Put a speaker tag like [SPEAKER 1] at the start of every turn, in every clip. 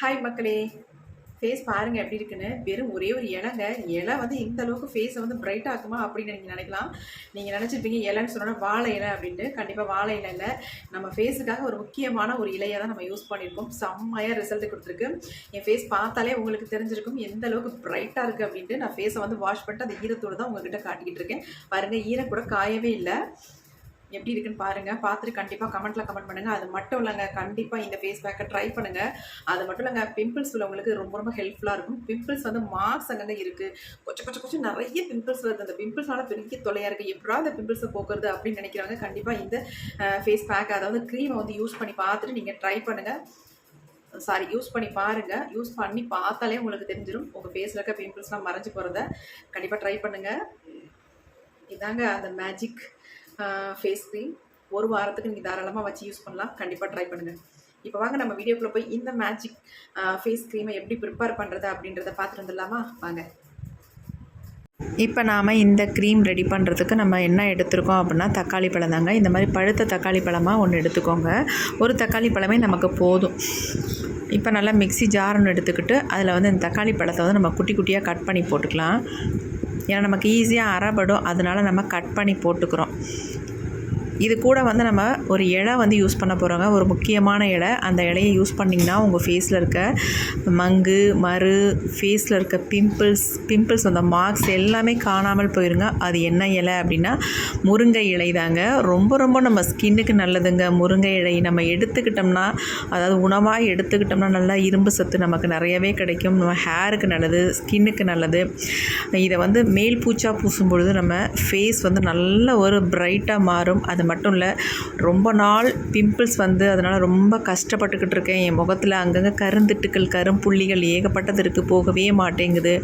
[SPEAKER 1] Hi மக்களே. Face பாருங்க எப்படி இருக்குன்னு. வெறும் ஒரே ஒரு இலைங்க. இலை வந்து இந்த அளவுக்கு ஃபேஸை வந்து பிரைட் ஆகுமா அப்படின்னு நீங்கள் நினைக்கலாம். நீங்கள் நினச்சிருப்பீங்க இலைன்னு சொன்னோன்னா வாழை இலை அப்படின்ட்டு. கண்டிப்பாக வாழை இலை இல்லை. நம்ம ஃபேஸுக்காக ஒரு முக்கியமான ஒரு இலையை தான் நம்ம யூஸ் பண்ணியிருக்கோம். செம்மையாக ரிசல்ட் கொடுத்துருக்கு. என் ஃபேஸ் பார்த்தாலே உங்களுக்கு தெரிஞ்சிருக்கும் எந்த அளவுக்கு பிரைட்டாக இருக்குது அப்படின்ட்டு. நான் ஃபேஸை வந்து வாஷ் பண்ணிட்டு அந்த ஈரத்தோடு தான் உங்ககிட்ட காட்டிக்கிட்டு இருக்கேன். பாருங்கள் ஈரம் கூட காயவே இல்லை. எப்படி இருக்குன்னு பாருங்கள் பார்த்துட்டு கண்டிப்பாக கமெண்ட்டில் கமெண்ட் பண்ணுங்கள் அது மட்டும் இல்லைங்க கண்டிப்பாக இந்த ஃபேஸ் பேக்கை ட்ரை பண்ணுங்கள் அது மட்டும் இல்லைங்க பிம்பிள்ஸ் உள்ளவங்களுக்கு ரொம்ப ரொம்ப ஹெல்ப்ஃபுல்லாக இருக்கும். பிம்பிள்ஸ் வந்து மார்க்ஸ் அங்கங்கே இருக்குது கொஞ்சம் கொஞ்சம் கொஞ்சம் நிறைய பிம்பிள்ஸ் வருது. அந்த பிம்பிள்ஸ்னால பெரிய தொலையாக இருக்குது எப்படா அந்த பிம்பிள்ஸை போக்குறது அப்படின்னு நினைக்கிறவங்க கண்டிப்பாக இந்த ஃபேஸ் பேக் அதாவது க்ரீமை வந்து யூஸ் பண்ணி பார்த்துட்டு நீங்கள் ட்ரை பண்ணுங்கள் சாரி யூஸ் பண்ணி பாருங்கள் யூஸ் பண்ணி பார்த்தாலே உங்களுக்கு தெரிஞ்சிடும் உங்கள் ஃபேஸில் இருக்க பிம்பிள்ஸ்லாம் மறைஞ்சு போகிறத கண்டிப்பாக ட்ரை பண்ணுங்கள் இதாங்க அந்த மேஜிக் ஃபேஸ் க்ரீம் ஒரு வாரத்துக்கு நீங்கள் தாராளமாக வச்சு யூஸ் பண்ணலாம். கண்டிப்பாக ட்ரை பண்ணுங்கள் இப்போ வாங்க நம்ம வீடியோக்குள்ளே போய் இந்த மேஜிக் ஃபேஸ் க்ரீமை எப்படி ப்ரிப்பேர் பண்ணுறது அப்படின்றத பார்த்துட்டு வந்துடலாமா? வாங்க.
[SPEAKER 2] இப்போ நாம் இந்த க்ரீம் ரெடி பண்ணுறதுக்கு நம்ம என்ன எடுத்திருக்கோம் அப்படின்னா தக்காளி பழம் தாங்க. இந்த மாதிரி பழுத்த தக்காளி பழமாக ஒன்று எடுத்துக்கோங்க. ஒரு தக்காளி பழமே நமக்கு போதும். இப்போ நல்லா மிக்ஸி ஜார் ஒன்று எடுத்துக்கிட்டு அதில் வந்து இந்த தக்காளி பழத்தை வந்து நம்ம குட்டி குட்டியாக கட் பண்ணி போட்டுக்கலாம். ஏன்னா நமக்கு ஈஸியாக அறப்படும் அதனால் நம்ம கட் பண்ணி போட்டுக்கிறோம். இது கூட வந்து நம்ம ஒரு இலை வந்து யூஸ் பண்ண போகிறோங்க ஒரு முக்கியமான இலை. அந்த இலையை யூஸ் பண்ணிங்கன்னா உங்கள் ஃபேஸில் இருக்க மங்கு மறு ஃபேஸில் இருக்க பிம்பிள்ஸ் பிம்பிள்ஸ் அந்த மார்க்ஸ் எல்லாமே காணாமல் போயிருங்க. அது என்ன இலை அப்படின்னா முருங்கை இலை தாங்க. ரொம்ப ரொம்ப நம்ம ஸ்கின்னுக்கு நல்லதுங்க. முருங்கை இலை நம்ம எடுத்துக்கிட்டோம்னா அதாவது உணவாக எடுத்துக்கிட்டோம்னா நல்லா இரும்பு சத்து நமக்கு நிறையவே கிடைக்கும். நம்ம ஹேருக்கு நல்லது ஸ்கின்னுக்கு நல்லது. இதை வந்து மேல் பூச்சா பூசும் பொழுது நம்ம ஃபேஸ் வந்து நல்ல ஒரு பிரைட்டாக மாறும். அது மட்டும் இல்லை ரொம்ப நாள் பிம்பிள்ஸ் வந்து அதனால் ரொம்ப கஷ்டப்பட்டுக்கிட்டு இருக்கேன். என் முகத்தில் அங்கங்கே கருந்திட்டுக்கள் கரும்புள்ளிகள் ஏகப்பட்டது இருக்குது போகவே மாட்டேங்குது.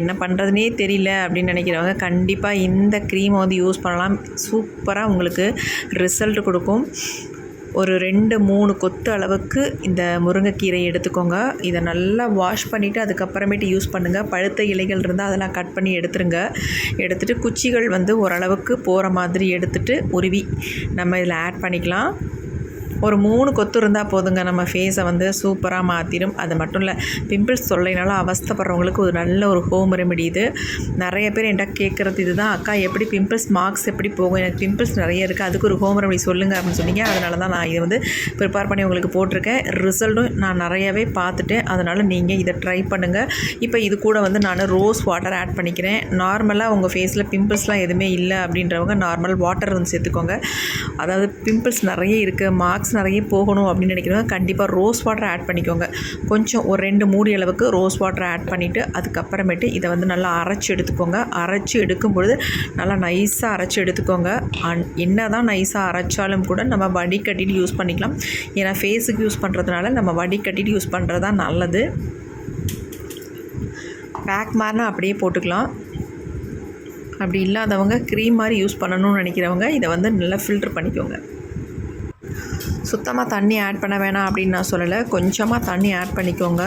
[SPEAKER 2] என்ன பண்ணுறதுனே தெரியல அப்படின்னு நினைக்கிறவங்க கண்டிப்பாக இந்த க்ரீமை வந்து யூஸ் பண்ணலாம். சூப்பராக உங்களுக்கு ரிசல்ட் கொடுக்கும். ஒரு ரெண்டு மூணு கொத்து அளவுக்கு இந்த முருங்கைக்கீரையை எடுத்துக்கோங்க. இதை நல்லா வாஷ் பண்ணிவிட்டு அதுக்கப்புறமேட்டு யூஸ் பண்ணுங்கள் பழுத்த இலைகள் இருந்தால் அதெல்லாம் கட் பண்ணி எடுத்துருங்க. எடுத்துகிட்டு குச்சிகள் வந்து ஓரளவுக்கு போகிற மாதிரி எடுத்துகிட்டு உருவி நம்ம இதில் ஆட் பண்ணிக்கலாம். ஒரு மூணு கொத்து இருந்தால் போதுங்க. நம்ம ஃபேஸை வந்து சூப்பராக மாற்றிடும் அது மட்டும் இல்லை பிம்பிள்ஸ் தொல்லைனால அவஸ்தப்படுறவங்களுக்கு ஒரு நல்ல ஒரு ஹோம் ரெமெடி இது. நிறைய பேர் என்கிட்ட கேட்குறது இதுதான். அக்கா எப்படி பிம்பிள்ஸ் மார்க்ஸ் எப்படி போகும்? எனக்கு பிம்பிள்ஸ் நிறைய இருக்குது அதுக்கு ஒரு ஹோம் ரெமெடி சொல்லுங்கள் அப்படின்னு சொன்னீங்க. அதனால தான் நான் இதை வந்து ப்ரிப்பேர் பண்ணி உங்களுக்கு போட்டிருக்கேன். ரிசல்ட்டும் நான் நிறையவே பார்த்துட்டேன். அதனால் நீங்கள் இதை ட்ரை பண்ணுங்கள் இப்போ இது கூட வந்து நான் ரோஸ் வாட்டர் ஆட் பண்ணிக்கிறேன். நார்மலாக உங்கள் ஃபேஸில் பிம்பிள்ஸ்லாம் எதுவுமே இல்லை அப்படின்றவங்க நார்மல் வாட்டர் வந்து சேர்த்துக்கோங்க. அதாவது பிம்பிள்ஸ் நிறைய இருக்குது மார்க்ஸ் நிறைய போகணும் அப்படின்னு நினைக்கிறவங்க கண்டிப்பாக ரோஸ் வாட்டர் ஆட் பண்ணிக்கோங்க. கொஞ்சம் ஒரு ரெண்டு மூடி அளவுக்கு ரோஸ் வாட்டர் ஆட் பண்ணிவிட்டு அதுக்கப்புறமேட்டு இதை வந்து நல்லா அரைச்சி எடுத்துக்கோங்க. அரைச்சி எடுக்கும் பொழுது நல்லா நைஸாக அரைச்சி எடுத்துக்கோங்க. அன் என்ன தான் நைஸாக அரைச்சாலும் கூட நம்ம வடிகட்டிட்டு யூஸ் பண்ணிக்கலாம். ஏன்னா ஃபேஸுக்கு யூஸ் பண்ணுறதுனால நம்ம வடிகட்டிட்டு யூஸ் பண்ணுறது தான் நல்லது. பேக் மாதிரினா அப்படியே போட்டுக்கலாம். அப்படி இல்லாதவங்க க்ரீம் மாதிரி யூஸ் பண்ணணும்னு நினைக்கிறவங்க இதை வந்து நல்லா ஃபில்ட்ரு பண்ணிக்கோங்க. சுத்தமாக தண்ணி ஆட் பண்ண வேணாம் அப்படின்னு நான் சொல்லலை. கொஞ்சமாக தண்ணி ஆட் பண்ணிக்கோங்க.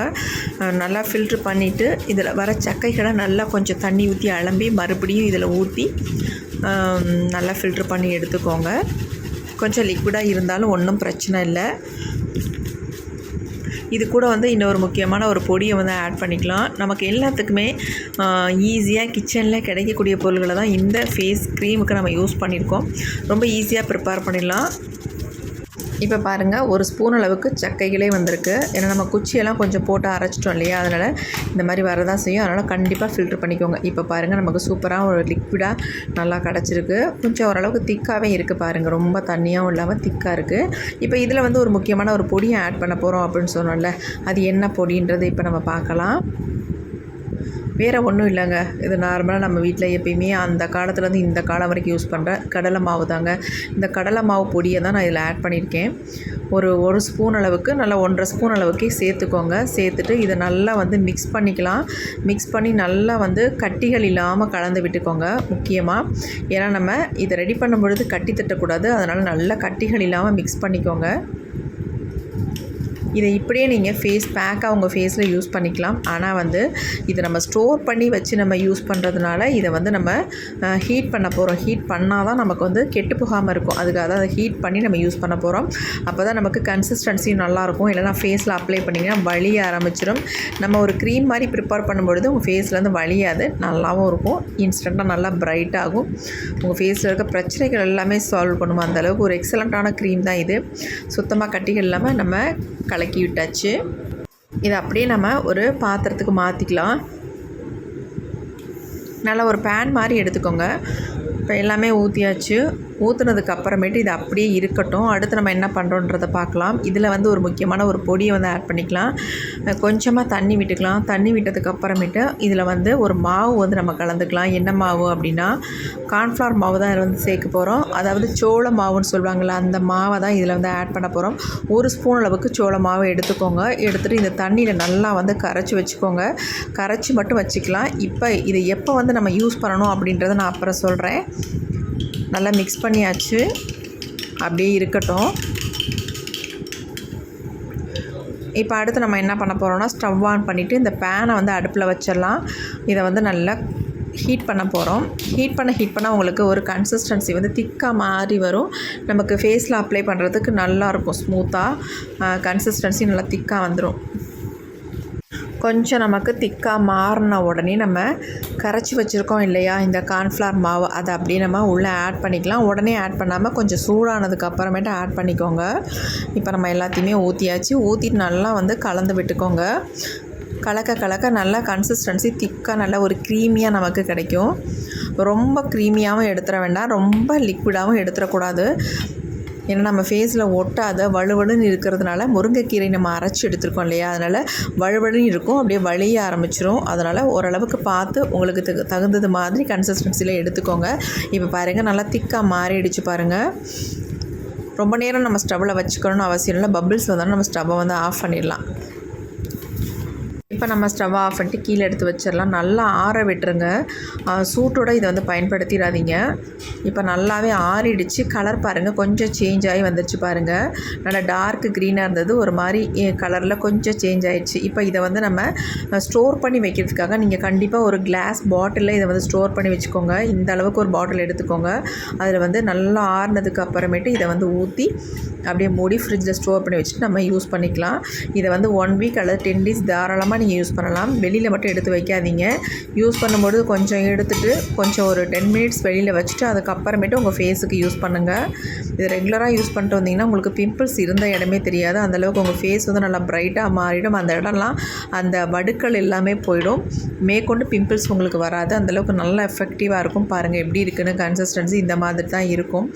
[SPEAKER 2] நல்லா ஃபில்ட்ரு பண்ணிவிட்டு இதில் வர சக்கைகளை நல்லா கொஞ்சம் தண்ணி ஊற்றி அலம்பி மறுபடியும் இதில் ஊற்றி நல்லா ஃபில்ட்ரு பண்ணி எடுத்துக்கோங்க. கொஞ்சம் லிக்விடாக இருந்தாலும் ஒன்றும் பிரச்சனை இல்லை. இது கூட வந்து இன்னொரு முக்கியமான ஒரு பொடியை வந்து ஆட் பண்ணிக்கலாம். நமக்கு எல்லாத்துக்குமே ஈஸியாக கிச்சனில் கிடைக்கக்கூடிய பொருள்களை தான் இந்த ஃபேஸ் க்ரீமுக்கு நம்ம யூஸ் பண்ணியிருக்கோம் ரொம்ப ஈஸியாக ப்ரிப்பேர் பண்ணிடலாம். இப்போ பாருங்கள் ஒரு ஸ்பூன் அளவுக்கு சக்கைகளே வந்திருக்கு. ஏன்னா நம்ம குச்சியெல்லாம் கொஞ்சம் போட்டு அரைச்சிட்டோம் இல்லையா? அதனால் இந்த மாதிரி வரதான் செய்யும். அதனால் கண்டிப்பாக ஃபில்ட்ரு பண்ணிக்கோங்க. இப்போ பாருங்கள் நமக்கு சூப்பராக ஒரு லிக்விடாக நல்லா கிடச்சிருக்கு. கொஞ்சம் ஓரளவுக்கு திக்காகவே இருக்குது பாருங்கள் ரொம்ப தண்ணியாகவும் இல்லாமல் திக்காக இருக்குது இப்போ இதில் வந்து ஒரு முக்கியமான ஒரு பொடியை ஆட் பண்ண போகிறோம் அப்படின்னு சொன்னோம்ல அது என்ன பொடின்றது இப்போ நம்ம பார்க்கலாம். வேறு ஒன்றும் இல்லைங்க. இது நார்மலாக நம்ம வீட்டில் எப்பயுமே அந்த காலத்துலேருந்து இந்த காலம் வரைக்கும் யூஸ் பண்ணுற கடலை மாவு தாங்க. இந்த கடலை மாவு பொடியை தான் நான் இதில் ஆட் பண்ணியிருக்கேன். ஒரு ஒரு ஸ்பூன் அளவுக்கு நல்லா ஒன்றரை ஸ்பூன் அளவுக்கு சேர்த்துக்கோங்க. சேர்த்துட்டு இதை நல்லா வந்து மிக்ஸ் பண்ணிக்கலாம். மிக்ஸ் பண்ணி நல்லா வந்து கட்டிகள் இல்லாமல் கலந்து விட்டுக்கோங்க முக்கியமாக ஏன்னா நம்ம இதை ரெடி பண்ணும் பொழுது கட்டி தட்டக்கூடாது. அதனால் நல்லா கட்டிகள் இல்லாமல் மிக்ஸ் பண்ணிக்கோங்க. இதை இப்படியே நீங்கள் ஃபேஸ் பேக்காக உங்கள் ஃபேஸில் யூஸ் பண்ணிக்கலாம். ஆனால் வந்து இதை நம்ம ஸ்டோர் பண்ணி வச்சு நம்ம யூஸ் பண்ணுறதுனால இதை வந்து நம்ம ஹீட் பண்ண போகிறோம் ஹீட் பண்ணால் தான் நமக்கு வந்து கெட்டு போகாமல் இருக்கும். அதுக்காக தான் அதை ஹீட் பண்ணி நம்ம யூஸ் பண்ண போகிறோம் அப்போ தான் நமக்கு கன்சிஸ்டன்சியும் நல்லாயிருக்கும் இல்லைனா ஃபேஸில் அப்ளை பண்ணிங்கன்னா வலிய ஆரம்பிச்சிடும் நம்ம ஒரு க்ரீம் மாதிரி ப்ரிப்பேர் பண்ணும்பொழுது உங்கள் ஃபேஸ்லேருந்து வலியாது நல்லாவும் இருக்கும். இன்ஸ்டண்ட்டாக நல்லா பிரைட் ஆகும். உங்கள் ஃபேஸில் இருக்க பிரச்சனைகள் எல்லாமே சால்வ் பண்ணுவோம் அந்தளவுக்கு ஒரு எக்ஸலண்ட்டான க்ரீம் தான் இது. சுத்தமாக கட்டிகள் இல்லாமல் நம்ம கலக்கி விட்டாச்சு. இதை அப்படியே நம்ம ஒரு பாத்திரத்துக்கு மாற்றிக்கலாம் நல்லா ஒரு பேன் மாதிரி எடுத்துக்கோங்க. இப்போ எல்லாமே ஊற்றியாச்சு ஊற்றுனதுக்கு அப்புறமேட்டு இது அப்படியே இருக்கட்டும். அடுத்து நம்ம என்ன பண்ணுறோன்றதை பார்க்கலாம். இதில் வந்து ஒரு முக்கியமான ஒரு பொடியை வந்து ஆட் பண்ணிக்கலாம். கொஞ்சமாக தண்ணி விட்டுக்கலாம். தண்ணி விட்டதுக்கு அப்புறமேட்டு இதில் வந்து ஒரு மாவு வந்து நம்ம கலந்துக்கலாம். என்ன மாவு அப்படின்னா கார்ன்ஃப்ளவர் மாவு தான் இதில் வந்து சேர்க்க போகிறோம் அதாவது சோள மாவுன்னு சொல்லுவாங்கள்ல அந்த மாவை தான் இதில் வந்து ஆட் பண்ண போகிறோம் ஒரு ஸ்பூன் அளவுக்கு சோள மாவை எடுத்துக்கோங்க. எடுத்துகிட்டு இந்த தண்ணியில் நல்லா வந்து கரைச்சி வச்சுக்கோங்க. கரைச்சி மட்டும் வச்சுக்கலாம். இப்போ இதை எப்போ வந்து நம்ம யூஸ் பண்ணணும் அப்படின்றத நான் அப்புறம் சொல்கிறேன் நல்லா மிக்ஸ் பண்ணியாச்சு. அப்படியே இருக்கட்டும். இப்போ அடுத்து நம்ம என்ன பண்ண போகிறோம்னா ஸ்டவ் ஆன் பண்ணிவிட்டு இந்த பேனை வந்து அடுப்பில் வச்சிடலாம். இதை வந்து நல்லா ஹீட் பண்ண போகிறோம் ஹீட் பண்ண ஹீட் பண்ண உங்களுக்கு ஒரு கன்சிஸ்டன்சி வந்து திக்காக மாறி வரும். நமக்கு ஃபேஸில் அப்ளை பண்ணுறதுக்கு நல்லாயிருக்கும் ஸ்மூத்தாக கன்சிஸ்டன்சி நல்லா திக்காக வந்துடும் கொஞ்சம் நமக்கு திக்காக மாறின உடனே நம்ம கரைச்சி வச்சுருக்கோம் இல்லையா? இந்த கார்ன்ஃப்ளவர் மாவு அதை அப்படியே நம்ம உள்ளே ஆட் பண்ணிக்கலாம். உடனே ஆட் பண்ணாமல் கொஞ்சம் சூடானதுக்கு அப்புறமேட்டு ஆட் பண்ணிக்கோங்க. இப்போ நம்ம எல்லாத்தையுமே ஊற்றியாச்சு ஊற்றிட்டு நல்லா வந்து கலந்து விட்டுக்கோங்க. கலக்க கலக்க நல்லா கன்சிஸ்டன்சி திக்காக நல்ல ஒரு க்ரீமியாக நமக்கு கிடைக்கும். ரொம்ப க்ரீமியாகவும் எடுத்துட வேண்டாம். ரொம்ப லிக்விடாகவும் எடுத்துடக்கூடாது. ஏன்னா நம்ம ஃபேஸில் ஒட்டாத வலுவலுன்னு இருக்கிறதுனால முருங்கைக்கீரை நம்ம அரைச்சி எடுத்துருக்கோம் இல்லையா? அதனால் வலுவலுன்னு இருக்கும். அப்படியே வலிய ஆரம்பிச்சிரும். அதனால் ஓரளவுக்கு பார்த்து உங்களுக்கு தகு தகுந்தது மாதிரி கன்சிஸ்டன்சியில் எடுத்துக்கோங்க. இப்போ பாருங்கள் நல்லா திக்காக மாறிடுச்சு பாருங்கள் ரொம்ப நேரம் நம்ம ஸ்டவ்வில் வச்சுக்கணும்னு அவசியம் இல்லை. பபிள்ஸ் வந்தாலும் நம்ம ஸ்டவ்வை வந்து ஆஃப் பண்ணிடலாம். இப்போ நம்ம ஸ்டவ் ஆஃப் பண்ணிட்டு கீழே எடுத்து வச்சிடலாம். நல்லா ஆற விட்டுருங்க. சூட்டோட இதை வந்து பயன்படுத்திடாதீங்க. இப்போ நல்லாவே ஆறிடுச்சு. கலர் பாருங்கள் கொஞ்சம் சேஞ்ச் ஆகி வந்துருச்சு பாருங்கள் நல்லா டார்க் க்ரீனாக இருந்தது. ஒரு மாதிரி கலரில் கொஞ்சம் சேஞ்ச் ஆகிடுச்சு இப்போ இதை வந்து நம்ம ஸ்டோர் பண்ணி வைக்கிறதுக்காக நீங்கள் கண்டிப்பாக ஒரு கிளாஸ் பாட்டிலில் இதை வந்து ஸ்டோர் பண்ணி வச்சுக்கோங்க. இந்த அளவுக்கு ஒரு பாட்டில் எடுத்துக்கோங்க. அதில் வந்து நல்லா ஆறுனதுக்கு அப்புறமேட்டு இதை வந்து ஊற்றி அப்படியே மூடி ஃப்ரிட்ஜில் ஸ்டோர் பண்ணி வச்சுட்டு நம்ம யூஸ் பண்ணிக்கலாம். இதை வந்து ஒன் வீக் அல்லது டென் டேஸ் தாராளமாக நீங்கள் யூஸ் பண்ணலாம். வெளியில் மட்டும் எடுத்து வைக்காதீங்க. யூஸ் பண்ணும்போது கொஞ்சம் எடுத்துட்டு கொஞ்சம் ஒரு டென் மினிட்ஸ் வெளியில் வச்சுட்டு அதுக்கப்புறமேட்டு உங்கள் ஃபேஸுக்கு யூஸ் பண்ணுங்கள் இது ரெகுலராக யூஸ் பண்ணிட்டு வந்தீங்கன்னா உங்களுக்கு பிம்பிள்ஸ் இருந்த இடமே தெரியாது. அந்தளவுக்கு உங்கள் ஃபேஸ் வந்து நல்லா ப்ரைட்டாக மாறிடும். அந்த இடம்லாம் அந்த வடுக்கள் எல்லாமே போயிடும். மேற்கொண்டு பிம்பிள்ஸ் உங்களுக்கு வராது. அந்தளவுக்கு நல்ல எஃபெக்டிவாக இருக்கும். பாருங்கள் எப்படி இருக்குன்னு கன்சிஸ்டன்சி இந்த மாதிரி தான் இருக்கும்.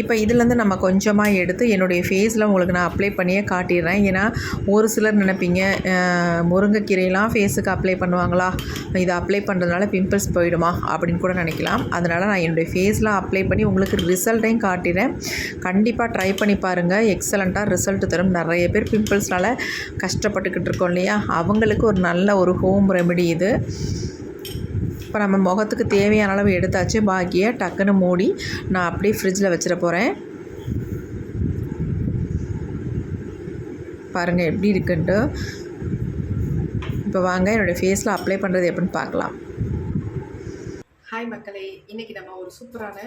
[SPEAKER 2] இப்போ இதுலேருந்து நம்ம கொஞ்சமாக எடுத்து என்னுடைய ஃபேஸில் உங்களுக்கு நான் அப்ளை பண்ணியே காட்டிடுறேன். ஏன்னா ஒரு சிலர் நினைப்பீங்க அஹ், கீரையெல்லாம் ஃபேஸுக்கு அப்ளை பண்ணுவாங்களா? இதை அப்ளை பண்ணுறதுனால பிம்பிள்ஸ் போயிடுமா? அப்படின்னு கூட நினைக்கலாம். அதனால் நான் என்னுடைய ஃபேஸில் அப்ளை பண்ணி உங்களுக்கு ரிசல்ட்டையும் காட்டிடுறேன். கண்டிப்பாக ட்ரை பண்ணி பாருங்கள் எக்ஸலண்ட்டாக ரிசல்ட் தரும். நிறைய பேர் பிம்பிள்ஸ்னால் கஷ்டப்பட்டுக்கிட்டு இருக்கோம் இல்லையா? அவங்களுக்கு ஒரு நல்ல ஒரு ஹோம் ரெமெடி இது. இப்போ நம்ம முகத்துக்கு தேவையான அளவு எடுத்தாச்சு. பாக்கியை டக்குன்னு மூடி நான் அப்படியே ஃப்ரிட்ஜில் வச்சிட போகிறேன் பாருங்கள் எப்படி இருக்குன்ட்டு. இப்போ வாங்க என்னோடய ஃபேஸில் அப்ளை பண்ணுறது எப்படின்னு பார்க்கலாம்.
[SPEAKER 1] ஹாய் மக்களே இன்னைக்கு நம்ம ஒரு சூப்பரான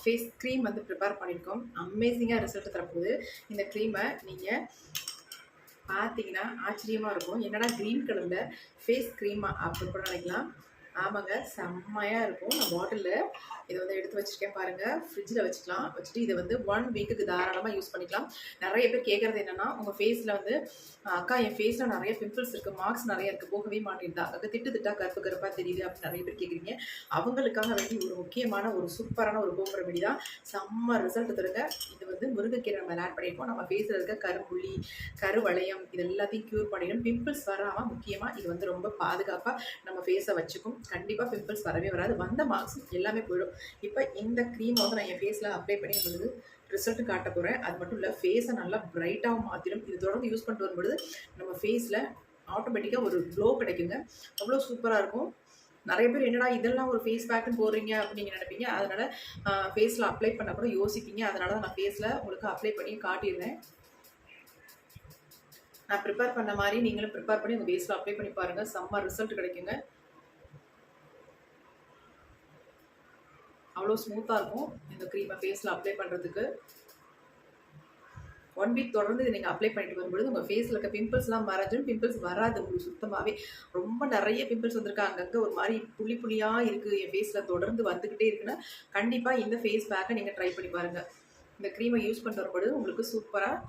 [SPEAKER 1] ஃபேஸ் க்ரீம் வந்து ப்ரிப்பேர் பண்ணியிருக்கோம். அமேசிங்காக ரிசல்ட் தரப்போகுது. இந்த க்ரீமை நீங்கள் பார்த்தீங்கன்னா ஆச்சரியமாக இருக்கும். என்னடா க்ரீன் கலரில் ஃபேஸ் க்ரீமாக அப்படின்னு கூட நினைக்கலாம். ஆமாங்க செம்மையாக இருக்கும். நான் பாட்டிலில் இதை வந்து எடுத்து வச்சுருக்கேன் பாருங்கள் ஃப்ரிட்ஜில் வச்சுக்கலாம். வச்சுட்டு இதை வந்து ஒன் வீக்குக்கு தாராளமாக யூஸ் பண்ணிக்கலாம். நிறைய பேர் கேட்குறது என்னென்னா உங்கள் ஃபேஸில் வந்து அக்கா என் ஃபேஸில் நிறைய பிம்பிள்ஸ் இருக்குது மார்க்ஸ் நிறைய இருக்குது போகவே மாட்டேங்குதா அங்கே திட்டு திட்டா கருப்பு கருப்பாக தெரியுது அப்படின்னு நிறைய பேர் கேட்குறீங்க அவங்களுக்காக வேண்டி ஒரு முக்கியமான ஒரு சூப்பரான ஒரு ஹோம் ரெமெடி தான். செம்ம ரிசல்ட் தருங்க. இது வந்து முருங்கைக்கீரை நம்ம ஆட் பண்ணியிருக்கோம் நம்ம ஃபேஸில் இருக்க கருப்புள்ளி கருவளையம் இது எல்லாத்தையும் க்யூர் பண்ணிடும். பிம்பிள்ஸ் வராமல் முக்கியமாக இது வந்து ரொம்ப பாதுகாப்பாக நம்ம ஃபேஸை வச்சுக்கும். கண்டிப்பாக பிம்பிள்ஸ் வரவே வராது. வந்த மார்க்ஸ் எல்லாமே போயிடும். இப்போ இந்த க்ரீம் வந்து நான் என் ஃபேஸில் அப்ளை பண்ணி உங்களுக்கு ரிசல்ட் காட்ட போகிறேன் அது மட்டும் இல்லை ஃபேஸை நல்லா பிரைட்டாகவும் மாற்றிடும் இது தொடர்ந்து யூஸ் பண்ணிட்டு வரும்பொழுது நம்ம ஃபேஸில் ஆட்டோமேட்டிக்காக ஒரு க்ளோ கிடைக்குங்க. அவ்வளோ சூப்பராக இருக்கும். நிறைய பேர் என்னடா இதெல்லாம் ஒரு ஃபேஸ் பேக்குன்னு போடுறீங்க அப்படின்னு நீங்கள் நினைப்பீங்க. அதனால் ஃபேஸில் அப்ளை பண்ண கூட யோசிப்பீங்க. அதனால தான் நான் ஃபேஸில் உங்களுக்கு அப்ளை பண்ணி காட்டிடுறேன் நான் ப்ரிப்பேர் பண்ண மாதிரி நீங்களும் ப்ரிப்பேர் பண்ணி உங்கள் ஃபேஸில் அப்ளை பண்ணி பாருங்கள் செம்ம ரிசல்ட் கிடைக்குங்க. அவ்வளோ ஸ்மூத்தாக இருக்கும். இந்த க்ரீமை ஃபேஸில் அப்ளை பண்ணுறதுக்கு ஒன் வீக் தொடர்ந்து இதை நீங்கள் அப்ளை பண்ணிட்டு வரும்பொழுது உங்கள் ஃபேஸில் இருக்க பிம்பிள்ஸ்லாம் மறைஞ்சிடும் பிம்பிள்ஸ் வராது. உங்களுக்கு சுத்தமாகவே ரொம்ப நிறைய பிம்பிள்ஸ் வந்திருக்காங்க. அங்கங்கே ஒரு மாதிரி புள்ளி புள்ளியாக இருக்குது என் ஃபேஸில் தொடர்ந்து வந்துக்கிட்டே இருக்குன்னா கண்டிப்பாக இந்த ஃபேஸ் பேக்கை நீங்கள் ட்ரை பண்ணி பாருங்கள் இந்த க்ரீமை யூஸ் பண்ணுற பொழுது உங்களுக்கு சூப்பராக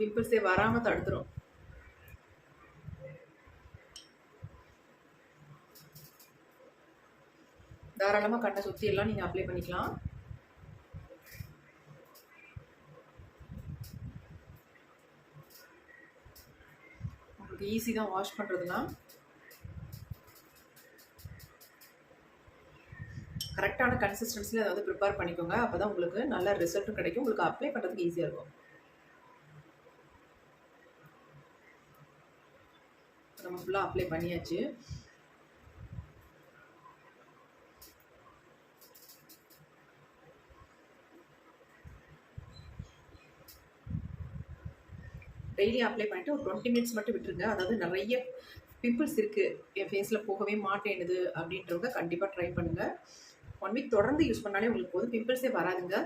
[SPEAKER 1] பிம்பிள்ஸே வராமல் தடுத்துரும். தாராளமாக கண்ணை சுற்றி எல்லாம் நீங்கள் அப்ளை பண்ணிக்கலாம். உங்களுக்கு ஈஸி தான் வாஷ் பண்ணுறதுலாம் கரெக்டான கன்சிஸ்டன்சியில் அதை வந்து ப்ரிப்பேர் பண்ணிக்கோங்க. அப்போ தான் உங்களுக்கு நல்ல ரிசல்ட்டும் கிடைக்கும். உங்களுக்கு அப்ளை பண்ணுறதுக்கு ஈஸியாக இருக்கும். நம்ம ஃபுல்லாக அப்ளை பண்ணியாச்சு. டெய்லி அப்ளை பண்ணிட்டு ஒரு டுவெண்ட்டி மினிட்ஸ் மட்டும் விட்டுருங்க. அதாவது நிறைய பிம்பிள்ஸ் இருக்குது என் ஃபேஸில் போகவே மாட்டேனுது அப்படின்றவங்க கண்டிப்பாக ட்ரை பண்ணுங்கள் ஒன் வீக் தொடர்ந்து யூஸ் பண்ணாலே உங்களுக்கு போதும். பிம்பிள்ஸே வராதுங்க.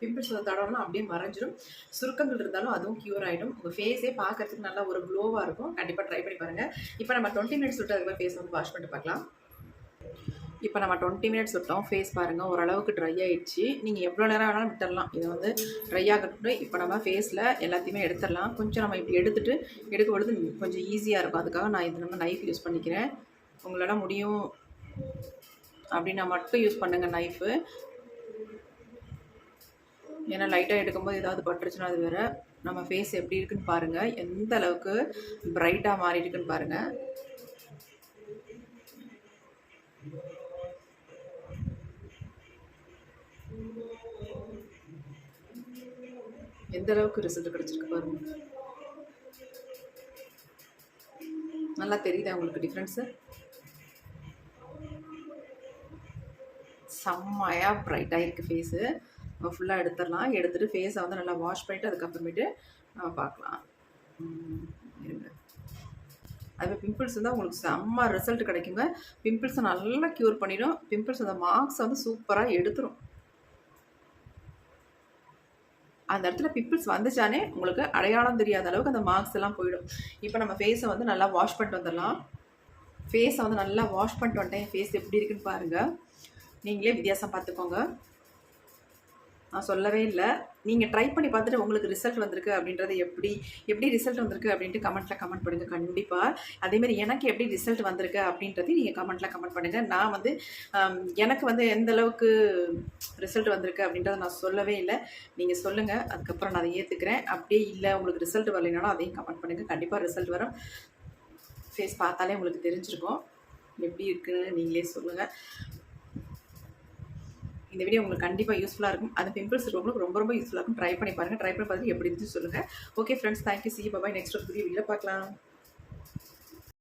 [SPEAKER 1] பிம்பிள்ஸ் தடவைனா அப்படியே மறைஞ்சிடும் சுருக்கங்கள் இருந்தாலும் அதுவும் க்யூர் ஆகிடும் உங்கள் ஃபேஸே பார்க்கறதுக்கு நல்லா ஒரு க்ளோவாக இருக்கும். கண்டிப்பாக ட்ரை பண்ணி பாருங்கள் இப்போ நம்ம டுவெண்ட்டி மினிட்ஸ் விட்டு அதுக்கு ஃபேஸ் வந்து வாஷ் பண்ணிட்டு பார்க்கலாம். இப்போ நம்ம டுவெண்ட்டி மினிட்ஸ் விட்டோம். ஃபேஸ் பாருங்கள் ஓரளவுக்கு ட்ரை ஆகிடுச்சு நீங்கள் எவ்வளோ நேரம் வேணாலும் விட்டுடலாம் இதை வந்து ட்ரை ஆகட்டும் இப்போ நம்ம ஃபேஸில் எல்லாத்தையுமே எடுத்துடலாம். கொஞ்சம் நம்ம இப்படி எடுத்துகிட்டு எடுக்க பொழுது கொஞ்சம் ஈஸியாக இருக்கும். அதுக்காக நான் இது நம்ம நைஃப் யூஸ் பண்ணிக்கிறேன். உங்களால் முடியும். அப்படின்னா மட்டும் யூஸ் பண்ணுங்கள் நைஃபு ஏன்னா லைட்டாக எடுக்கும்போது ஏதாவது பட்டுருச்சுன்னா அது வேறு. நம்ம ஃபேஸ் எப்படி இருக்குன்னு பாருங்கள் எந்த அளவுக்கு பிரைட்டாக மாறி இருக்குன்னு பாருங்கள் எந்த அளவுக்கு ரிசல்ட் கிடச்சிருக்கு பாருங்க. நல்லா தெரியுதா உங்களுக்கு டிஃப்ரென்ஸு செம்மையாக ப்ரைட்டாக இருக்குது ஃபேஸு நம்ம ஃபுல்லாக எடுத்துடலாம். எடுத்துகிட்டு ஃபேஸை வந்து நல்லா வாஷ் பண்ணிவிட்டு அதுக்கப்புறமேட்டு நம்ம பார்க்கலாம். அதுவே பிம்பிள்ஸ் இருந்தால் உங்களுக்கு செம்ம ரிசல்ட் கிடைக்குங்க. பிம்பிள்ஸை நல்லா க்யூர் பண்ணிடும். பிம்பிள்ஸ் அந்த மார்க்ஸை வந்து சூப்பராக எடுத்துரும். அந்த இடத்துல பிம்பிள்ஸ் வந்துச்சானே உங்களுக்கு அடையாளம் தெரியாத அளவுக்கு அந்த மார்க்ஸ் எல்லாம் போயிடும். இப்போ நம்ம ஃபேஸை வந்து நல்லா வாஷ் பண்ணிட்டு வந்துடலாம். ஃபேஸை வந்து நல்லா வாஷ் பண்ணிட்டு வந்துட்டேன். ஃபேஸ் எப்படி இருக்குன்னு பாருங்கள் நீங்களே வித்தியாசம் பார்த்துக்கோங்க. நான் சொல்லவே இல்லை. நீங்கள் ட்ரை பண்ணி பார்த்துட்டு உங்களுக்கு ரிசல்ட் வந்திருக்கு அப்படின்றது எப்படி எப்படி ரிசல்ட் வந்திருக்கு அப்படின்ட்டு கமெண்ட்டில் கமெண்ட் பண்ணுங்கள் கண்டிப்பாக அதேமாதிரி எனக்கு எப்படி ரிசல்ட் வந்திருக்கு அப்படின்றதையும் நீங்கள் கமெண்ட்டில் கமெண்ட் பண்ணுங்கள் நான் வந்து எனக்கு வந்து எந்த அளவுக்கு ரிசல்ட் வந்திருக்கு அப்படின்றத நான் சொல்லவே இல்லை. நீங்கள் சொல்லுங்கள் அதுக்கப்புறம் நான் அதை ஏற்றுக்கிறேன் அப்படியே இல்லை உங்களுக்கு ரிசல்ட் வரலைனாலும் அதையும் கமெண்ட் பண்ணுங்கள் கண்டிப்பாக ரிசல்ட் வரும். ஃபேஸ் பார்த்தாலே உங்களுக்கு தெரிஞ்சிருக்கும். எப்படி இருக்குன்னு நீங்களே சொல்லுங்கள் இந்த வீடியோ உங்களுக்கு கண்டிப்பாக யூஸ்ஃபுல்லாக இருக்கும். அது பிம்பிள்ஸ் இருக்கவங்களுக்கு ரொம்ப ரொம்ப யூஸ்ஃபுல்லாக இருக்கும். ட்ரை பண்ணி பாருங்கள் ட்ரை பண்ணி பார்த்துட்டு எப்படி இருந்துச்சு சொல்லுங்கள் okay friends thank you see bye bye next ஒரு வீடியோ பார்க்கலாம்.